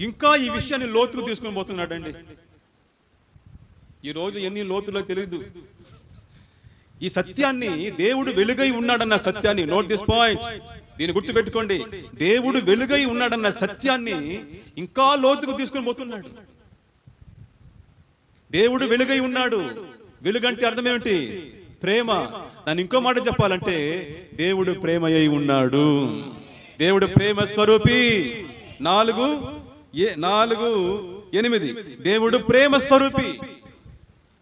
ఇంకా ఈ విషయాన్ని లోతుకు తీసుకొని పోతున్నాడండి. ఈ రోజు ఎన్ని లోతులో తెలియదు ఈ సత్యాన్ని దేవుడు వెలుగై ఉన్నాడన్న సత్యాన్ని నోట్ దిస్ పాయింట్. దీన్ని గుర్తుపెట్టుకోండి. దేవుడు వెలుగై ఉన్నాడన్న సత్యాన్ని ఇంకా లోతుకు తీసుకొని పోతున్నాడు. దేవుడు వెలుగై ఉన్నాడు. వెలుగంటే అర్థం ఏమిటి ప్రేమ. దాన్ని ఇంకో మాట చెప్పాలంటే దేవుడు ప్రేమయ్యి ఉన్నాడు. దేవుడు ప్రేమ స్వరూపి. నాలుగు ఏ నాలుగు ఎనిమిది. దేవుడు ప్రేమ స్వరూపి.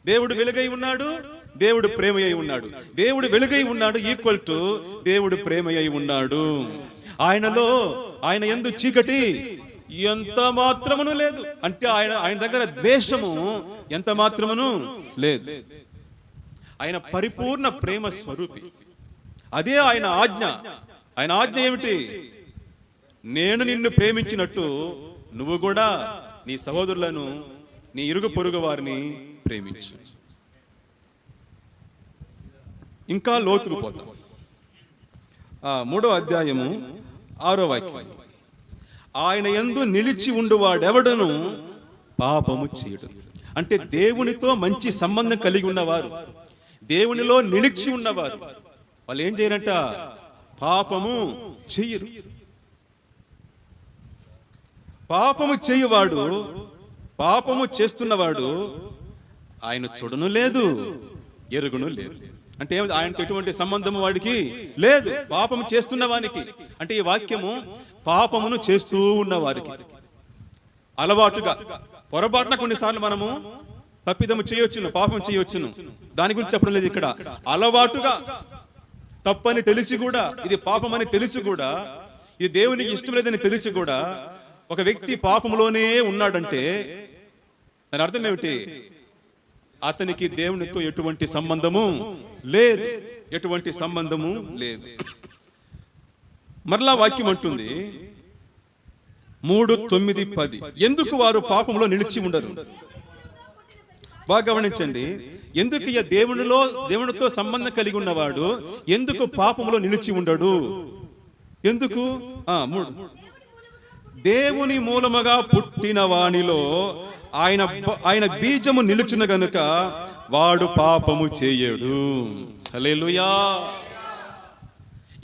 దేవుడు వెలుగై ఉన్నాడు దేవుడు ప్రేమ అయి ఉన్నాడు. దేవుడు వెలుగై ఉన్నాడు ఈక్వల్ టు దేవుడు ప్రేమ అయి ఉన్నాడు. ఆయనలో ఆయన ఎందు చీకటి ఎంత మాత్రమును లేదు. అంటే ఆయన ఆయన దగ్గర ద్వేషము ఎంత మాత్రమును లేదు. ఆయన పరిపూర్ణ ప్రేమ స్వరూపి. అదే ఆయన ఆజ్ఞ. ఆయన ఆజ్ఞ ఏమిటి? నేను నిన్ను ప్రేమించినట్టు నువ్వు కూడా నీ సహోదరులను నీ ఇరుగు పొరుగు వారిని ప్రేమించు. ఇంకా లోతుకు పోతాం. ఆ మూడో అధ్యాయము ఆరో వాక్యం. ఆయన ఎందు నిలిచి ఉండువాడెవడను పాపము చేయడు. అంటే దేవునితో మంచి సంబంధం కలిగి ఉన్నవారు. దేవునిలో నిలిచి ఉన్నవారు. వాళ్ళు ఏం చేయరంట? పాపము చెయ్యరు పాపము చేయువాడు పాపము చేస్తున్నవాడు ఆయన చూడను లేదు ఎరుగును లేదు. అంటే ఏమి ఆయనతో ఎటువంటి సంబంధము వాడికి లేదు. పాపము చేస్తున్న వానికి. అంటే ఈ వాక్యము పాపమును చేస్తూ ఉన్న వారికి. అలవాటుగా పొరపాటున కొన్నిసార్లు మనము తప్పిదము చేయొచ్చును పాపం చేయొచ్చును. దాని గురించి చెప్పడం లేదు ఇక్కడ. అలవాటుగా తప్పని తెలిసి కూడా ఇది పాపం అని తెలిసి కూడా ఇది దేవునికి ఇష్టం లేదని తెలిసి కూడా ఒక వ్యక్తి పాపంలోనే ఉన్నాడంటే దాని అర్థం ఏమిటి? అతనికి దేవునితో ఎటువంటి సంబంధము లేదు. ఎటువంటి సంబంధము లేదు. మరలా వాక్యం అంటుంది మూడు తొమ్మిది పది. ఎందుకు వారు పాపంలో నిలిచి ఉండరు? బాగా గమనించండి. ఎందుకు ఇక దేవునిలో దేవునితో సంబంధం కలిగి ఉన్నవాడు ఎందుకు పాపంలో నిలిచి ఉండడు? ఎందుకు? మూడు. దేవుని మూలముగా పుట్టిన వానిలో ఆయన ఆయన బీజము నిలుచున గనుక వాడు పాపము చేయడు. హలేలుయా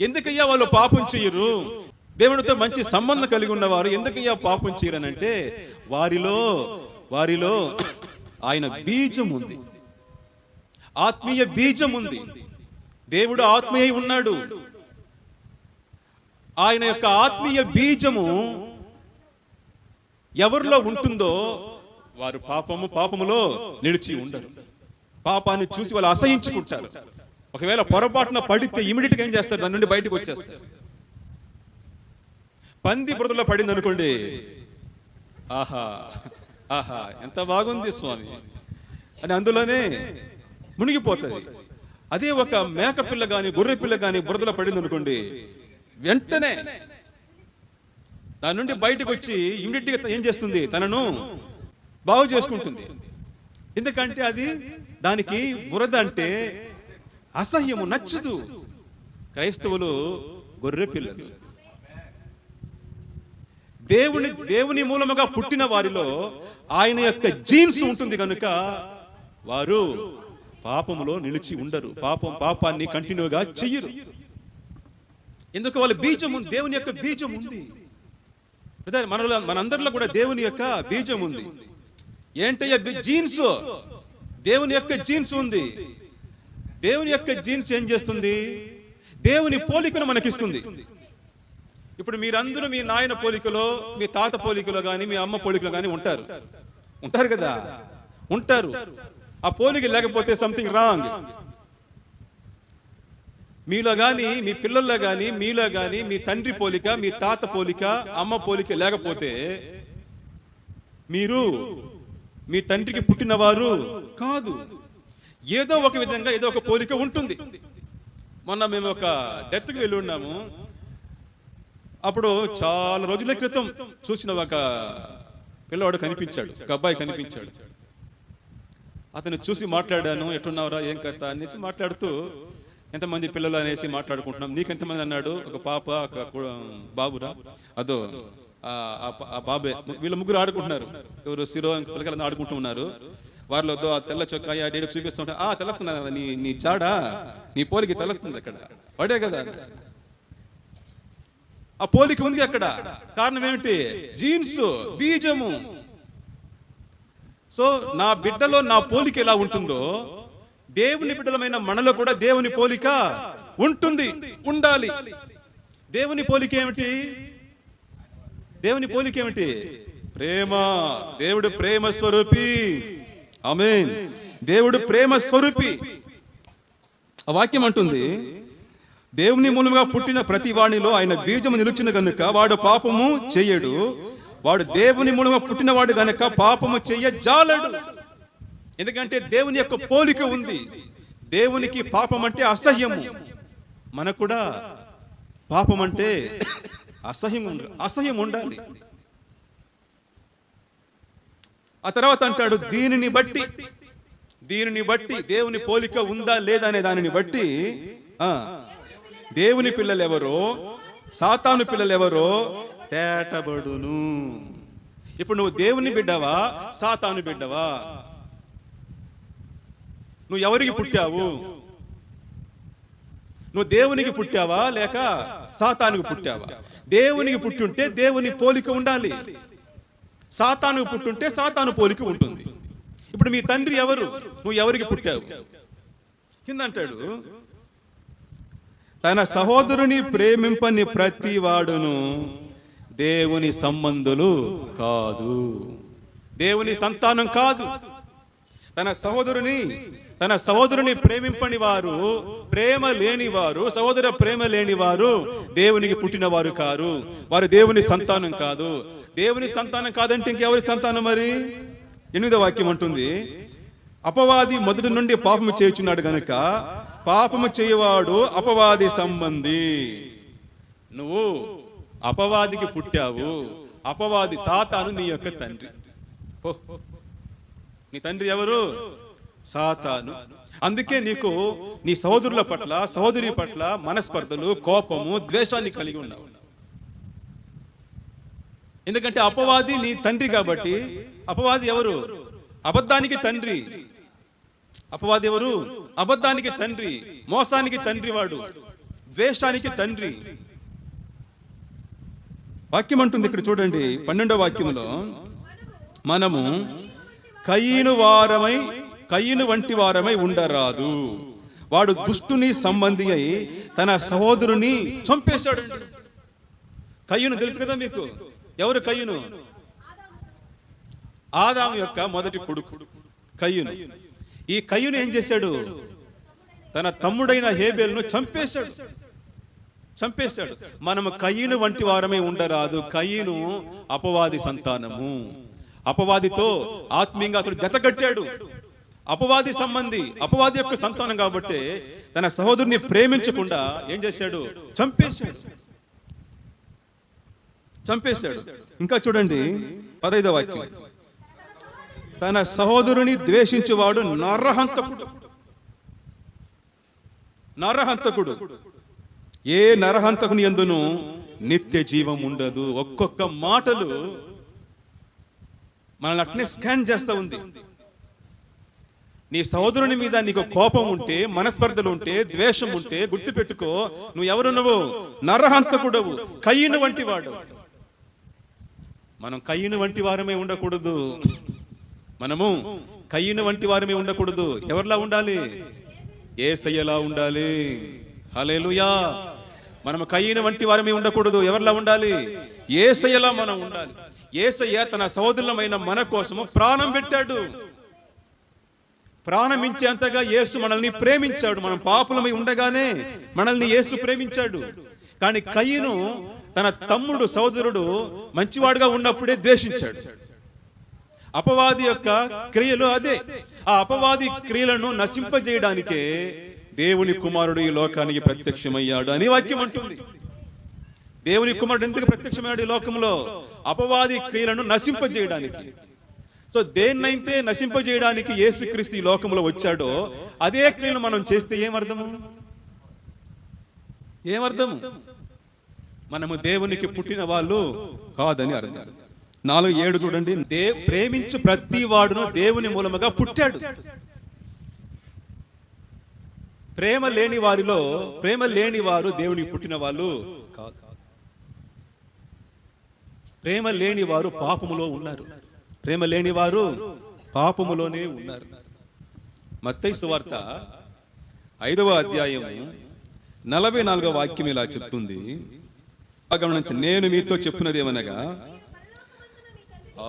ఎందుకయ్యా వాళ్ళు పాపం చేయరు? దేవునితో మంచి సంబంధం కలిగి ఉన్నవారు ఎందుకయ్యా పాపం చేయరనంటే వారిలో వారిలో ఆయన బీజం ఉంది. ఆత్మీయ బీజం ఉంది. దేవుడు ఆత్మీయ ఉన్నాడు. ఆయన యొక్క ఆత్మీయ బీజము ఎవరిలో ఉంటుందో వారు పాపము పాపములో నిలిచి ఉండరు. పాపాన్ని చూసి వాళ్ళు అసహించుకుంటారు. ఒకవేళ పొరపాటున పడితే ఇమీడియట్గా ఏం చేస్తారు? దాని నుండి బయటకు వచ్చేస్తారు. పంది బురదలో పడింది అనుకోండి ఆహా ఆహా ఎంత బాగుంది స్వామి. అని అందులోనే మునిగిపోతుంది. అదే ఒక మేక పిల్ల గాని గొర్రె పిల్ల గాని బురదలో పడింది అనుకోండి వెంటనే దాని నుండి బయటకు వచ్చి ఇమీడియట్గా ఏం చేస్తుంది? తనను బాగు చేసుకుంటుంది. ఎందుకంటే అది దానికి బురద అంటే అసహ్యము నచ్చదు. క్రైస్తవులు గొర్రె పిల్లలు. దేవుని దేవుని మూలముగా పుట్టిన వారిలో ఆయన యొక్క జీన్స్ ఉంటుంది కనుక వారు పాపములో నిలిచి ఉండరు. పాపం పాపాన్ని కంటిన్యూగా చెయ్యరు. ఎందుకు? వాళ్ళ బీజం దేవుని యొక్క బీజం ఉంది. మనలో మనందరిలో కూడా దేవుని యొక్క బీజం ఉంది. ఏంటయ్యా జీన్స్? దేవుని యొక్క జీన్స్ ఉంది. దేవుని యొక్క జీన్స్ ఏం చేస్తుంది? దేవుని పోలికను మనకిస్తుంది. ఇప్పుడు మీరందరూ మీ నాయన పోలికలో మీ తాత పోలికలో కానీ మీ అమ్మ పోలికలో కానీ ఉంటారు. ఉంటారు కదా? ఉంటారు. ఆ పోలిక లేకపోతే సంథింగ్ రాంగ్ మీలో కానీ మీ పిల్లల్లో కానీ మీలో కానీ మీ తండ్రి పోలిక మీ తాత పోలిక అమ్మ పోలిక లేకపోతే మీరు మీ తండ్రికి పుట్టినవారు కాదు. ఏదో ఒక విధంగా ఏదో ఒక పోలిక ఉంటుంది. మొన్న మేము ఒక డెత్కి వెళ్ళి ఉన్నాము. అప్పుడు చాలా రోజుల క్రితం చూసిన ఒక పిల్లవాడు కనిపించాడు. ఒక అబ్బాయి కనిపించాడు. అతను చూసి మాట్లాడాను ఎట్టున్నావురా? ఏం కథ? అనేసి మాట్లాడుతూ ఎంతమంది పిల్లలు అనేసి మాట్లాడుకుంటున్నాం. నీకు ఎంతమంది అన్నాడు? ఒక పాప ఒక బాబురా. అదో ఆ బాబే. వీళ్ళ ముగ్గురు ఆడుకుంటున్నారు. ఎవరు సిరో ఇంక పిల్లకాయలు ఆడుకుంటూ ఉన్నారు. వారిలో ఆ తెల్ల చొక్కా ఆ డేడు చూపిస్తుంటే ఆ తెల్లస్తున్నా నీ నీ చాడా? నీ పోలికి తెలుస్తుంది అక్కడ. వాడే కదా. ఆ పోలిక ఉంది అక్కడ. కారణం ఏమిటి? జీన్స్ బీజము. సో నా బిడ్డలో నా పోలిక ఎలా ఉంటుందో దేవుని బిడ్డలమైన మనలో కూడా దేవుని పోలిక ఉంటుంది ఉండాలి. దేవుని పోలిక ఏమిటి? దేవుని పోలిక ఏమిటి? ప్రేమ. దేవుడు ప్రేమ స్వరూపి. ఆమేన్. దేవుడు ప్రేమ స్వరూపి. ఆ వాక్యం అంటుంది దేవుని మూలముగా పుట్టిన ప్రతి వాణిలో ఆయన బీజము నిలిచిన గనుక వాడు పాపము చెయ్యడు వాడు దేవుని మూలముగా పుట్టినవాడు గనుక పాపము చెయ్య జాలడు. ఎందుకంటే దేవుని యొక్క పోలిక ఉంది. దేవునికి పాపం అంటే అసహ్యము. మనకు కూడా పాపం అంటే అసహ్యం ఉండ అసహ్యం ఉండాలి. ఆ తర్వాత అంటాడు దీనిని బట్టి దీనిని బట్టి దేవుని పోలిక ఉందా లేదా అనే దానిని బట్టి ఆ దేవుని పిల్లలు ఎవరో సాతాను పిల్లలు ఎవరో తేటబడును. ఇప్పుడు నువ్వు దేవుని బిడ్డవా సాతాను బిడ్డవా? నువ్వు ఎవరికి పుట్టావు? నువ్వు దేవునికి పుట్టావా లేక సాతానికి పుట్టావా? దేవునికి పుట్టుంటే దేవుని పోలిక ఉండాలి. సాతానుకు పుట్టుంటే సాతాను పోలిక ఉంటుంది. ఇప్పుడు మీ తండ్రి ఎవరు? నువ్వు ఎవరికి పుట్టావు? కిందంటాడు తన సహోదరుని ప్రేమింపని ప్రతి వాడును దేవుని సంబంధులు కాదు. దేవుని సంతానం కాదు. తన సహోదరుని తన సహోదరుని ప్రేమింపని వారు ప్రేమ లేని వారు సహోదర ప్రేమ లేని వారు దేవునికి పుట్టిన వారు కారు. వారు దేవుని సంతానం కాదు. దేవుని సంతానం కాదంటే ఇంకెవరి సంతానం మరి? ఎనిమిదో వాక్యం అంటుంది అపవాది మొదటి నుండి పాపము చేయుచున్నాడు గనుక పాపము చేయవాడు అపవాది సంబంధి. నువ్వు అపవాదికి పుట్టావు. అపవాది సాతాను నీ యొక్క తండ్రి. ఓ నీ తండ్రి ఎవరు? సాతాను. అందుకే నీకు నీ సహోదరుల పట్ల సహోదరి పట్ల మనస్పర్ధలు కోపము ద్వేషాన్ని కలిగి ఉన్నావు. ఎందుకంటే అపవాది నీ తండ్రి కాబట్టి అపవాది ఎవరు? అబద్ధానికి తండ్రి. అపవాది ఎవరు? అబద్ధానికి తండ్రి మోసానికి తండ్రి వాడు ద్వేషానికి తండ్రి. వాక్యం అంటుంది ఇక్కడ చూడండి పన్నెండో వాక్యంలో మనము కయ్యను వారమై కయ్యను వంటి వారమై ఉండరాదు. వాడు దుష్టుని సంబంధి అయి తన సహోదరుని చంపేశాడు. కయ్యను తెలుసు కదా మీకు? ఎవరు కయ్యను? ఆదాము యొక్క మొదటి కొడుకు కయ్యను. ఈ కయ్యును ఏం చేశాడు? తన తమ్ముడైన హేబేల్ను చంపేశాడు. చంపేశాడు. మనము కయ్యను వంటి వారమే ఉండరాదు. కయ్యను అపవాది సంతానము. అపవాదితో ఆత్మీయంగా అతడు జతగట్టాడు అపవాది సంబంధి అపవాది యొక్క సంతానం కాబట్టి తన సహోదరుని ప్రేమించకుండా ఏం చేశాడు? చంపేశాడు. చంపేశాడు. ఇంకా చూడండి పదైదవ వాక్యం. తన సహోదరుని ద్వేషించువాడు నరహంతకుడు. నరహంతకుడు. ఏ నరహంతకుని ఎందును నిత్య జీవం ఉండదు. ఒక్కొక్క మాటలు మనల్ని అట్నే స్కాన్ చేస్తూ ఉంది. నీ సహోదరుని మీద నీకు కోపం ఉంటే మనస్పర్ధలు ఉంటే ద్వేషం ఉంటే గుర్తుపెట్టుకో. నువ్వు ఎవరు నువ్వు నరహంతకుడవు కయ్యను వంటి వాడు మనం కయ్యను వంటి వారమే ఉండకూడదు. మనము కయ్యను వంటి వారమే ఉండకూడదు. ఎవరిలా ఉండాలి? ఏసయ్యలా ఉండాలి. హలేలుయా మనం కయ్యన వంటి వారమే ఉండకూడదు. ఎవరిలా ఉండాలి? ఏసయ్యలా మనం ఉండాలి. ఏసయ్య తన సహోదరులమైన మన కోసము ప్రాణం పెట్టాడు. ప్రాణమించేంతగా యేసు మనల్ని ప్రేమించాడు. మనం పాపులమై ఉండగానే మనల్ని యేసు ప్రేమించాడు. కానీ కయ్యను తన తమ్ముడు సోదరుడు మంచివాడుగా ఉన్నప్పుడే ద్వేషించాడు. అపవాది యొక్క క్రియలు అదే. ఆ అపవాది క్రియలను నశింపజేయడానికే దేవుని కుమారుడు ఈ లోకానికి ప్రత్యక్షమయ్యాడు అని వాక్యం అంటుంది. దేవుని కుమారుడు ఎందుకు ప్రత్యక్షమయ్యాడు ఈ లోకంలో? అపవాది క్రియలను నశింపజేయడానికి. సో దేన్నైతే నశింపజేయడానికి యేసుక్రీస్తు ఈ లోకంలో వచ్చాడో అదే క్రియను మనం చేస్తే ఏమర్థము? ఏమర్థము? మనము దేవునికి పుట్టిన వాళ్ళు కాదని అర్థం. నాలుగు ఏడు చూడండి. దే ప్రేమించు ప్రతి వాడును దేవుని మూలముగా పుట్టాడు. ప్రేమ లేని వారిలో ప్రేమ లేని వారు దేవునికి పుట్టిన వాళ్ళు కాదు. ప్రేమ లేని వారు పాపములో ఉన్నారు. ప్రేమ లేని వారు పాపములోనే ఉన్నారు. మత్తైసు సువార్త ఐదవ అధ్యాయం నలభై నాలుగవ వాక్యం ఇలా చెప్తుంది. గమనించి నేను మీతో చెప్పున్నది ఏమనగా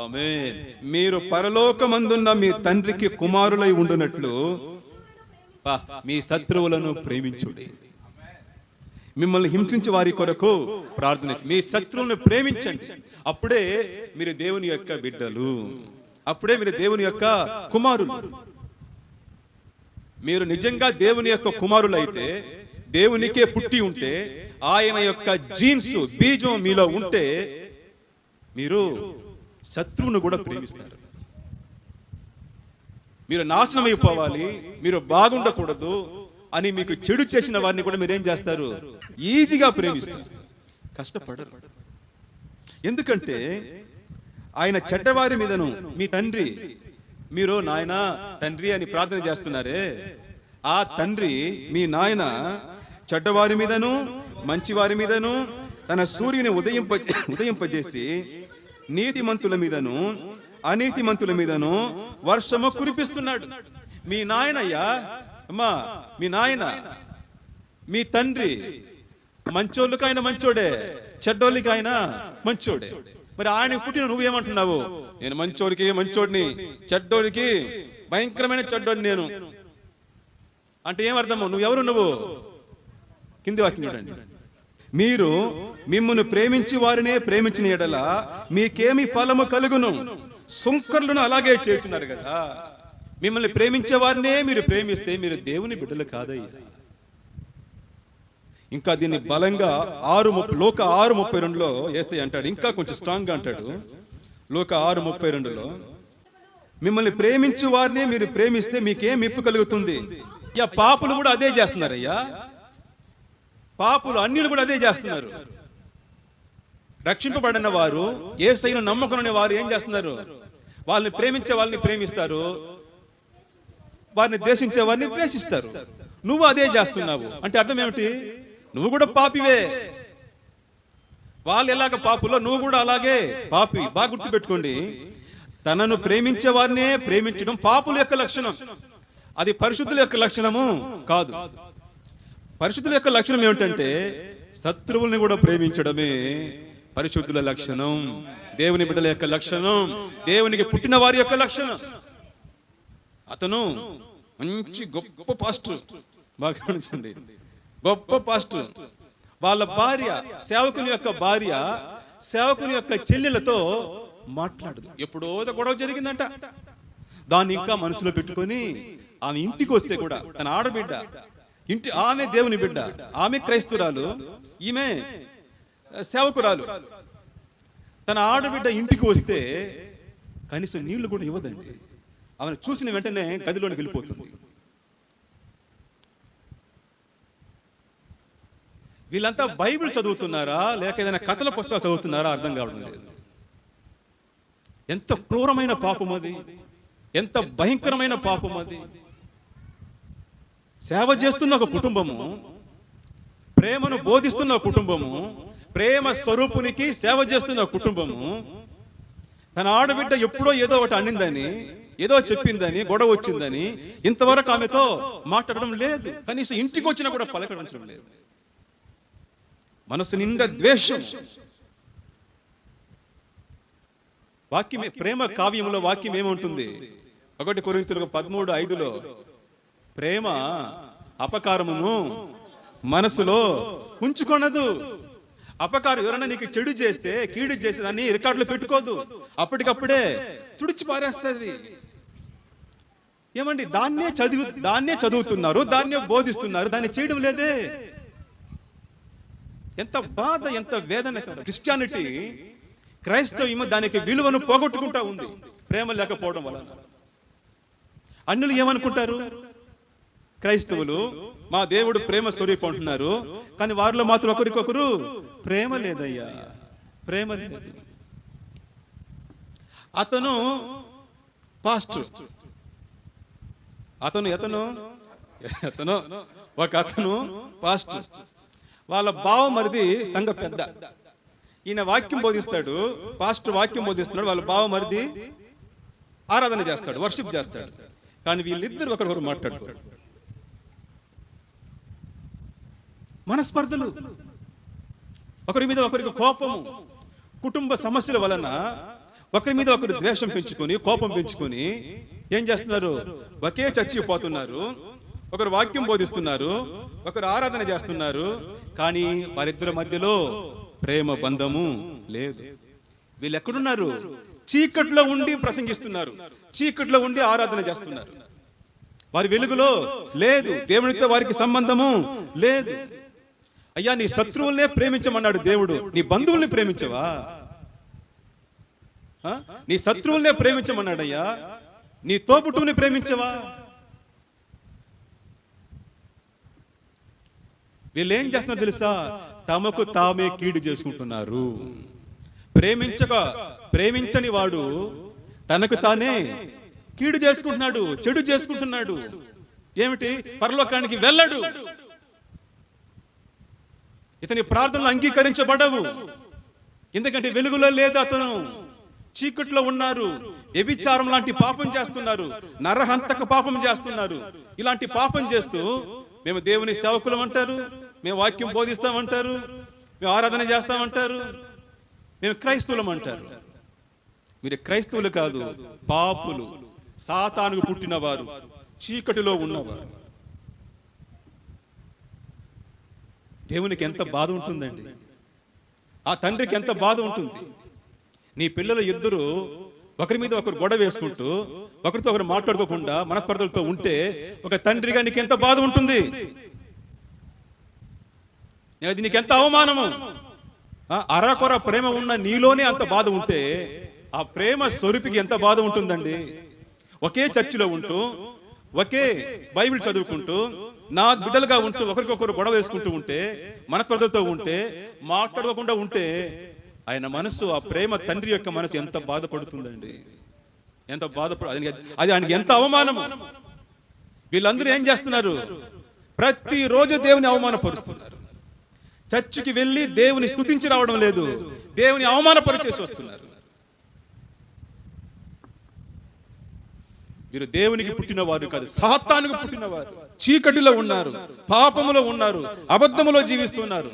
ఆమేన్. మీరు పరలోకమందున్న మీ తండ్రికి కుమారులై ఉండునట్లు పా, మీ శత్రువులను ప్రేమించుడి. మిమ్మల్ని హింసించే వారి కొరకు ప్రార్థన మీ శత్రువులను ప్రేమించండి. అప్పుడే మీరు దేవుని యొక్క బిడ్డలు. అప్పుడే మీరు దేవుని యొక్క కుమారులు. మీరు నిజంగా దేవుని యొక్క కుమారులైతే దేవునికే పుట్టి ఉంటే ఆయన యొక్క జీన్స్ బీజం మీలో ఉంటే మీరు శత్రువును కూడా ప్రేమిస్తారు. మీరు నాశనం అయిపోవాలి. మీరు బాగుండకూడదు. అని మీకు చెడు చేసిన వారిని కూడా మీరేం చేస్తారు? ఈజీగా ప్రేమిస్తారు. కష్టపడరు. ఎందుకంటే ఆయన చెడ్డవారి మీదను మీ తండ్రి మీరు నాయన తండ్రి అని ప్రార్థన చేస్తున్నారే. ఆ తండ్రి మీ నాయన చెడ్డవారి మీదను మంచివారి మీదను తన సూర్యుని ఉదయింప ఉదయింపజేసి నీతిమంతుల మీదను అనీతిమంతుల మీదను వర్షము కురిపిస్తున్నాడు. మీ నాయనయ్యా అమ్మా మీ నాయన మీ తండ్రి మంచోళ్ళకి ఆయన మంచోడే చెడ్డోళ్ళకి ఆయన మంచోడే. మరి ఆయన పుట్టిన నువ్వేమంటున్నావు? నేను మంచోడికి మంచోడిని చెడ్డోడికి భయంకరమైన చెడ్డోడిని నేను. అంటే ఏమర్థము నువ్వు ఎవరు నువ్వు? కింది వాక్యం చూడండి. మీరు మిమ్మల్ని ప్రేమించి వారినే ప్రేమించిన ఎడల మీకేమి ఫలము కలుగును? సుంకర్లను అలాగే చేస్తున్నారు కదా. మిమ్మల్ని ప్రేమించే వారినే మీరు ప్రేమిస్తే మీరు దేవుని బిడ్డలు కాదయ్యా. ఇంకా దీన్ని బలంగా ఆరు ముప్పై లోక ఆరు ముప్పై రెండులో ఏసై అంటాడు ఇంకా కొంచెం స్ట్రాంగ్గా అంటాడు. లోక ఆరు ముప్పై రెండులో మిమ్మల్ని ప్రేమించు వారినే మీరు ప్రేమిస్తే మీకేం మెప్పు కలుగుతుంది? యా పాపులు కూడా అదే చేస్తున్నారయ్యా. పాపులు అన్యులు కూడా అదే చేస్తున్నారు. రక్షింపబడిన వారు ఏ సైన నమ్మకం వారు ఏం చేస్తున్నారు? వాళ్ళని ప్రేమించే వాళ్ళని ప్రేమిస్తారు. వారిని ద్వేషించే వారిని ద్వేషిస్తారు నువ్వు అదే చేస్తున్నావు. అంటే అర్థం ఏమిటి? నువ్వు కూడా పాపివే. వాళ్ళు ఎలాగ పాపులో నువ్వు కూడా అలాగే. పాపి బాగా గుర్తుపెట్టుకోండి. తనను ప్రేమించే వారినే ప్రేమించడం పాపుల యొక్క లక్షణం. అది పరిశుద్ధుల యొక్క లక్షణము కాదు. పరిశుద్ధుల యొక్క లక్షణం ఏమిటంటే శత్రువుల్ని కూడా ప్రేమించడమే పరిశుద్ధుల లక్షణం. దేవుని బిడ్డల యొక్క లక్షణం. దేవునికి పుట్టిన వారి యొక్క లక్షణం. అతను మంచి గొప్ప పాస్టర్. బాగా గమనించండి. గొప్ప పాస్టర్. వాళ్ళ భార్య సేవకుని యొక్క భార్య సేవకుని యొక్క చెల్లెలతో మాట్లాడదు ఎప్పుడో గొడవ జరిగిందంట. దాన్ని ఇంకా మనసులో పెట్టుకొని ఆమె ఇంటికి వస్తే కూడా తన ఆడబిడ్డ ఇంటి ఆమె దేవుని బిడ్డ ఆమె క్రైస్తురాలు ఈమె సేవకురాలు. తన ఆడబిడ్డ ఇంటికి వస్తే కనీసం నీళ్ళు కూడా ఇవ్వదండి. ఆమెను చూసిన వెంటనే గదిలోనికి వెళ్ళిపోతుంది. వీళ్ళంతా బైబిల్ చదువుతున్నారా? లేక ఏదైనా కథల పుస్తకాలు చదువుతున్నారా? అర్థం కావడం లేదు. ఎంత క్రూరమైన పాపం అది. ఎంత భయంకరమైన పాపం అది. సేవ చేస్తున్న ఒక కుటుంబము ప్రేమను బోధిస్తున్న ఒక కుటుంబము ప్రేమ స్వరూపునికి సేవ చేస్తున్న కుటుంబము తన ఆడబిడ్డ ఎప్పుడో ఏదో ఒకటి అన్నిందని ఏదో చెప్పిందని గొడవ వచ్చిందని ఇంతవరకు ఆమెతో మాట్లాడడం లేదు. కనీసం ఇంటికి వచ్చినా కూడా పలకరించడం లేదు. మనసు నిండా ద్వేషం. వాక్యమే ప్రేమ కావ్యంలో వాక్యం ఏముంటుంది? ఒకటి కొరింతలకు పదమూడు ఐదులో ప్రేమ అపకారమును మనసులో ఉంచుకొనదు. అపకారం ఎవరైనా నీకు చెడు చేస్తే కీడు చేసేదాన్ని రికార్డులో పెట్టుకోదు. అప్పటికప్పుడే తుడిచి పారేస్తుంది. ఏమండి? దాన్నే చదివి దాన్నే చదువుతున్నారు దాన్నే బోధిస్తున్నారు దాన్ని చేయడం లేదే. ఎంత బాధ ఎంత వేదన కదా క్రిస్టియానిటీ క్రైస్తవ్యము దానికి విలువను పోగొట్టుకుంటా ఉంది. ప్రేమ లేకపోవడం వలన. అన్యులు ఏమనుకుంటారు? క్రైస్తవులు మా దేవుడు ప్రేమ స్వరూపం అంటున్నారు. కానీ వారిలో మాత్రం ఒకరికొకరు ప్రేమ లేదయ్యా. ప్రేమ లేదు. అతను పాస్టర్. అతను ఎతను? అతను ఒక అతను పాస్టర్. వాళ్ళ బావ మరిది సంఘ పెద్ద. ఈయన వాక్యం బోధిస్తాడు. పాస్టర్ వాక్యం బోధిస్తున్నాడు. వాళ్ళ బావ మరిది ఆరాధన చేస్తాడు వర్షిప్ చేస్తాడు. కానీ వీళ్ళిద్దరు ఒకరికొకరు మాట్లాడుకోరు. మనస్పర్ధలు. ఒకరి మీద ఒకరికి కోపము. కుటుంబ సమస్యల వలన ఒకరి మీద ఒకరు ద్వేషం పెంచుకొని కోపం పెంచుకొని ఏం చేస్తున్నారు? ఒకే చచ్చిపోతున్నారు ఒకరు వాక్యం బోధిస్తున్నారు. ఒకరు ఆరాధన చేస్తున్నారు. కానీ వారిద్దరి మధ్యలో ప్రేమ బంధము లేదు. వీళ్ళు ఎక్కడున్నారు? చీకట్లో ఉండి ప్రసంగిస్తున్నారు. చీకట్లో ఉండి ఆరాధన చేస్తున్నారు. వారి వెలుగులో లేదు. దేవునితో వారికి సంబంధము లేదు. అయ్యా నీ శత్రువుల్నే ప్రేమించమన్నాడు దేవుడు. నీ బంధువుల్ని ప్రేమించవా? ఆ? నీ శత్రువుల్నే ప్రేమించమన్నాడు అయ్యా నీ తోబుట్టుని ప్రేమించవా? వీళ్ళు ఏం చేస్తున్నారు తెలుసా? తమకు తామే కీడు చేసుకుంటున్నారు. ప్రేమించక ప్రేమించని వాడు తనకు తానే కీడు చేసుకుంటున్నాడు చెడు చేసుకుంటున్నాడు. ఏమిటి? పరలోకానికి వెళ్ళడు. ఇతని ప్రార్థనలు అంగీకరించబడవు. ఎందుకంటే వెలుగులో లేదు అతను. చీకట్లో ఉన్నారు. వ్యభిచారం లాంటి పాపం చేస్తున్నారు. నరహంతక పాపం చేస్తున్నారు. ఇలాంటి పాపం చేస్తూ మేము దేవుని సేవకులం అంటారు. మేము వాక్యం బోధిస్తామంటారు మేము ఆరాధన చేస్తామంటారు మేము క్రైస్తవులం అంటారు. మీరు క్రైస్తవులు కాదు పాపులు. సాతానుకు పుట్టినవారు. చీకటిలో ఉన్నవారు. దేవునికి ఎంత బాధ ఉంటుందండి. ఆ తండ్రికి ఎంత బాధ ఉంటుంది. నీ పిల్లలు ఇద్దరు ఒకరి మీద ఒకరు గొడవ వేసుకుంటూ ఒకరితో ఒకరు మాట్లాడుకోకుండా మనస్పర్ధలతో ఉంటే ఒక తండ్రిగా నీకు ఎంత బాధ ఉంటుంది? అది నీకెంత అవమానము? అరకొర ప్రేమ ఉన్న నీలోనే అంత బాధ ఉంటే ఆ ప్రేమ స్వరూపికి ఎంత బాధ ఉంటుందండి? ఒకే చర్చిలో ఉంటూ ఒకే బైబిల్ చదువుకుంటూ నా బిడ్డలుగా ఉంటూ ఒకరికొకరు గొడవ వేసుకుంటూ ఉంటే మనస్పర్ధలతో ఉంటే మాట్లాడుకోకుండా ఉంటే ఆయన మనసు ఆ ప్రేమ తండ్రి యొక్క మనసు ఎంత బాధపడుతుందండి. ఎంత బాధపడు అది అది ఆయనకి ఎంత అవమానం వీళ్ళందరూ ఏం చేస్తున్నారు? ప్రతిరోజు దేవుని అవమానపరుస్తున్నారు. చర్చికి వెళ్ళి దేవుని స్థుతించి రావడం లేదు. దేవుని అవమానపరిచేసి వస్తున్నారు. వీరు దేవునికి పుట్టినవారు కాదు సాతానుకు పుట్టినవారు. చీకటిలో ఉన్నారు పాపములో ఉన్నారు అబద్ధములో జీవిస్తున్నారు.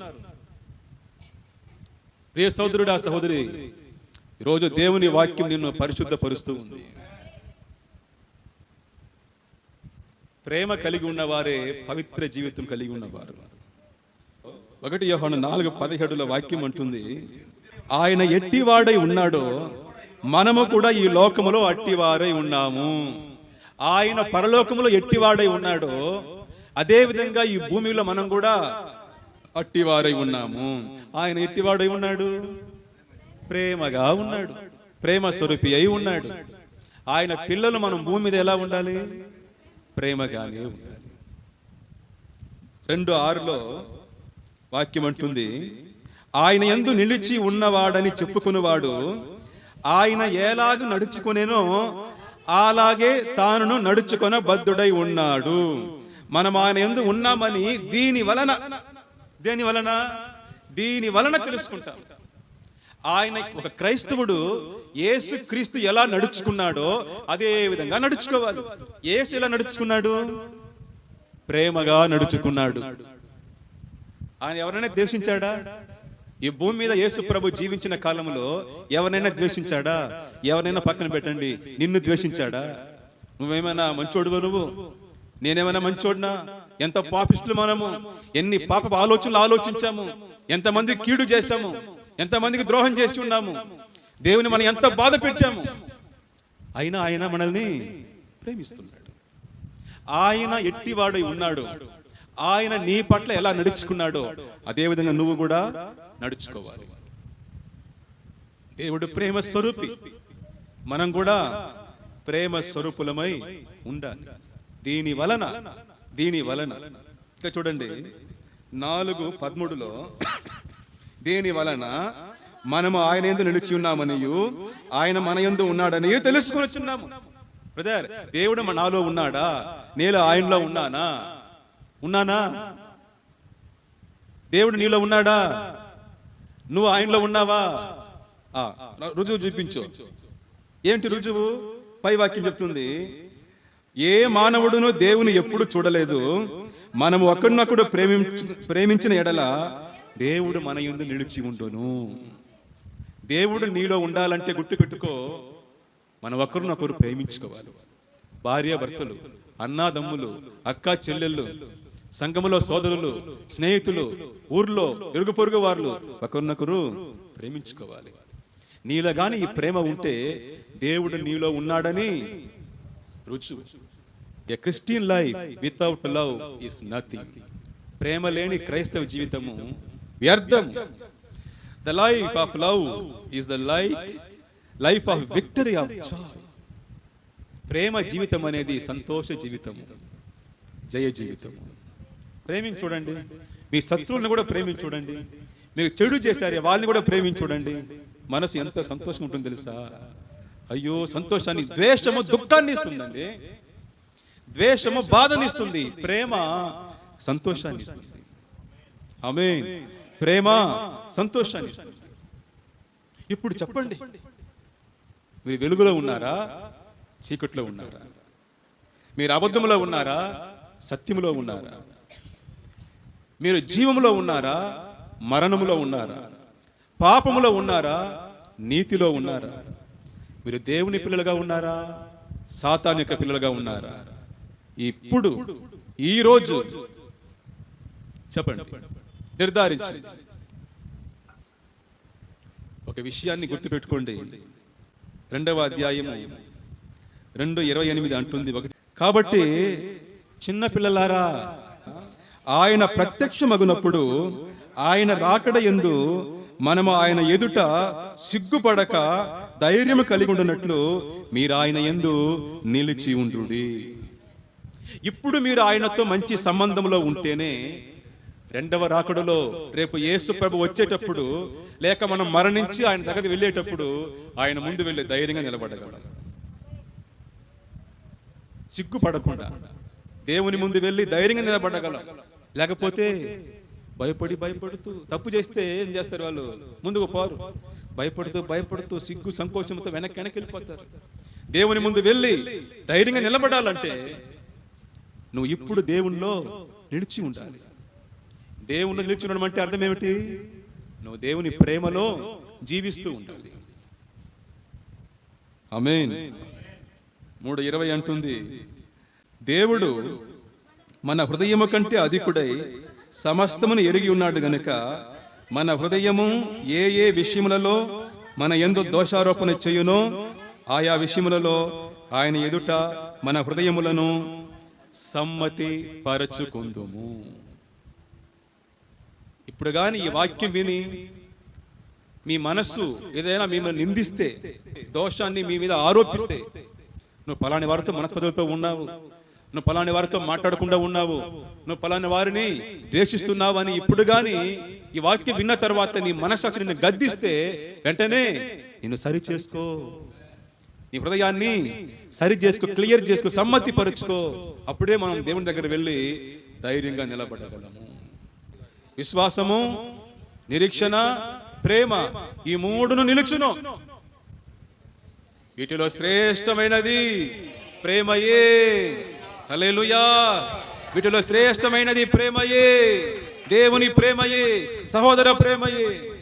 ప్రియ సోదరుడా సహోదరి ఈరోజు దేవుని వాక్యం నిన్ను పరిశుద్ధపరుస్తూ ఉంది. ప్రేమ కలిగి ఉన్నవారే పవిత్ర జీవితం కలిగి ఉన్నవారు. ఒకటి యోహాను నాలుగు పదిహేడుల వాక్యం అంటుంది ఆయన ఎట్టివాడై ఉన్నాడో మనము కూడా ఈ లోకములో అట్టివారై ఉన్నాము. ఆయన పరలోకములో ఎట్టివాడై ఉన్నాడో అదే విధంగా ఈ భూమిలో మనం కూడా అట్టివారై ఉన్నాము. ఆయన ఎట్టివాడై ఉన్నాడు? ప్రేమగా ఉన్నాడు. ప్రేమ స్వరూపి అయి ఉన్నాడు. ఆయన పిల్లలు మనం భూమి మీద ఎలా ఉండాలి? ప్రేమగానే ఉండాలి. రెండు ఆరులో వాక్యం అంటుంది ఆయన ఎందు నిలిచి ఉన్నవాడని చెప్పుకునేవాడు ఆయన ఎలాగ నడుచుకునేనో అలాగే తానును నడుచుకొన బద్ధుడై ఉన్నాడు. మనం ఆయన ఎందు ఉన్నామని దీని వలన దేని వలన? దీని వలన తెలుసుకుంటాం. ఆయన ఒక క్రైస్తవుడు ఏసు క్రీస్తు ఎలా నడుచుకున్నాడో అదే విధంగా నడుచుకోవాలి. ఏసు ఎలా నడుచుకున్నాడు? ప్రేమగా నడుచుకున్నాడు. ఆయన ఎవరైనా ద్వేషించాడా? ఈ భూమి మీద యేసు ప్రభు జీవించిన కాలంలో ఎవరైనా ద్వేషించాడా? ఎవరైనా పక్కన పెట్టండి. నిన్ను ద్వేషించాడా? నువ్వేమైనా మంచోడువా నువ్వు? నేనేమైనా మంచోడినా? ఎంత పాపిస్తులు మనము? ఎన్ని పాప ఆలోచనలు ఆలోచించాము? ఎంతమంది కీడు చేశాము? ఎంతమందికి ద్రోహం చేసి ఉన్నాము? దేవుని మనం ఎంత బాధ పెట్టాము? అయినా ఆయన మనల్ని ప్రేమిస్తున్నాడు. ఆయన ఎట్టివాడై ఉన్నాడు? ఆయన నీ పట్ల ఎలా నడుచుకున్నాడో అదేవిధంగా నువ్వు కూడా నడుచుకోవాలి. దేవుడు ప్రేమ స్వరూపి. మనం కూడా ప్రేమ స్వరూపులమై ఉండాలి. దీని వలన దీని వలన. ఇంకా చూడండి నాలుగు పదమూడులో దీని వలన మనము ఆయన ఎందు నిలిచి ఉన్నామనియు ఆయన మన ఎందు ఉన్నాడని తెలుసుకొనిచున్నాము బ్రదర్ దేవుడు మన నాలో ఉన్నాడా? నేను ఆయనలో ఉన్నానా? ఉన్నానా? దేవుడు నీలో ఉన్నాడా? నువ్వు ఆయనలో ఉన్నావా? రుజువు చూపించు. ఏంటి రుజువు? పై వాక్యం చెప్తుంది. ఏ మానవుడును దేవుని ఎప్పుడు చూడలేదు. మనము ఒకరినొకడు ప్రేమించు ప్రేమించిన ఎడల దేవుడు మన ఎందు నిలిచి ఉండును. దేవుడు నీలో ఉండాలంటే గుర్తుపెట్టుకో మనం ఒకరినొకరు ప్రేమించుకోవాలి. భార్య భర్తలు అన్నాదమ్ములు అక్క చెల్లెళ్ళు సంఘములో సోదరులు స్నేహితులు ఊర్లో ఇరుగు పొరుగు వారు ఒకరినొకరు ప్రేమించుకోవాలి. నీలో కానీ ఈ ప్రేమ ఉంటే దేవుడు నీలో ఉన్నాడని. రుచు a Christian life without love is nothing ప్రేమ లేని క్రైస్తవ జీవితము వ్యర్థం. The life of love is the life life of victory of ప్రేమ జీవితం అనేది సంతోష జీవితము. జయ జీవితం ప్రేమించి చూడండి. మీ శత్రువులను కూడా ప్రేమించి చూడండి. మీరు చెడు చేశారు వాళ్ళని కూడా ప్రేమించి చూడండి. మనసు ఎంత సంతోషం ఉంటుంది తెలుసా? అయ్యో సంతోషాన్ని ద్వేషము దుఃఖాన్ని ఇస్తుందండి. ద్వేషము బాధనిస్తుంది ప్రేమ సంతోషాన్ని ఇస్తుంది. ఆమె ప్రేమ సంతోషాన్ని ఇస్తుంది. ఇప్పుడు చెప్పండి. మీరు వెలుగులో ఉన్నారా? చీకట్లో ఉన్నారా? మీరు అబద్ధములో ఉన్నారా? సత్యములో ఉన్నారా? మీరు జీవములో ఉన్నారా? మరణములో ఉన్నారా? పాపములో ఉన్నారా? నీతిలో ఉన్నారా? మీరు దేవుని పిల్లలుగా ఉన్నారా? సాతాన్ యొక్క పిల్లలుగా ఉన్నారా? ఇప్పుడు ఈ రోజు చెప్పండి. నిర్ధారించండి. ఒక విషయాన్ని గుర్తుపెట్టుకోండి. రెండవ అధ్యాయము రెండు ఇరవై ఎనిమిది అంటుంది. ఒకటి కాబట్టి చిన్న పిల్లలారా ఆయన ప్రత్యక్షమగునప్పుడు ఆయన రాకడ ఎందు మనము ఆయన ఎదుట సిగ్గుపడక ధైర్యము కలిగి ఉండనట్లు మీరు ఆయన ఎందు నిలిచి ఉండుడి. ఇప్పుడు మీరు ఆయనతో మంచి సంబంధంలో ఉంటేనే రెండవ రాకడలో రేపు యేసు ప్రభు వచ్చేటప్పుడు లేక మనం మరణించి ఆయన దగ్గరికి వెళ్ళేటప్పుడు ఆయన ముందు వెళ్ళి ధైర్యంగా నిలబడగలం సిగ్గుపడకుండా దేవుని ముందు వెళ్ళి ధైర్యంగా నిలబడగలం. లేకపోతే భయపడి భయపడుతూ తప్పు చేస్తే ఏం చేస్తారు వాళ్ళు? ముందుకు పోరు. భయపడుతూ భయపడుతూ సిగ్గు సంకోచంతో వెనక్కి వెనక్కి వెళ్ళిపోతారు. దేవుని ముందు వెళ్ళి ధైర్యంగా నిలబడాలంటే నువ్వు ఇప్పుడు దేవునిలో నిలిచి ఉండాలి. దేవునిలో నిలిచి ఉండడం అంటే అర్థం ఏమిటి? నువ్వు దేవుని ప్రేమలో జీవిస్తూ ఉండాలి. అమేన్ మూడు ఇరవై అంటుంది. దేవుడు మన హృదయము కంటే అధికుడై సమస్తమును ఎరిగి ఉన్నాడు గనుక మన హృదయము ఏ ఏ విషయములలో మన ఎందు దోషారోపణ చేయునో ఆయా విషయములలో ఆయన ఎదుట మన హృదయములను సమ్మతి పరచుకుందుము. ఇప్పుడు కానీ ఈ వాక్యం విని మీ మనస్సు ఏదైనా మిమ్మల్ని నిందిస్తే దోషాన్ని మీ మీద ఆరోపిస్తే నువ్వు పలాని వారితో మనస్పతులతో ఉన్నావు. నువ్వు పలాని వారితో మాట్లాడకుండా ఉన్నావు. నువ్వు పలాని వారిని ద్వేషిస్తున్నావు అని ఇప్పుడు కానీ ఈ వాక్యం విన్న తర్వాత నీ మనస్సాక్షి నిన్ను గద్దిస్తే వెంటనే నిన్ను సరి చేసుకో. నీ హృదయాన్ని సరి చేసుకో క్లియర్ చేసుకో సమ్మతి పరుచుకో. అప్పుడే మనం దేవుని దగ్గర వెళ్ళి ధైర్యంగా నిలబడగలము. విశ్వాసము నిరీక్షణ ప్రేమ ఈ మూడును నిలుచును. వీటిలో శ్రేష్టమైనది ప్రేమయే. హలేలుయా వీటిలో శ్రేష్టమైనది ప్రేమయే. దేవుని ప్రేమయే. సహోదర ప్రేమయే.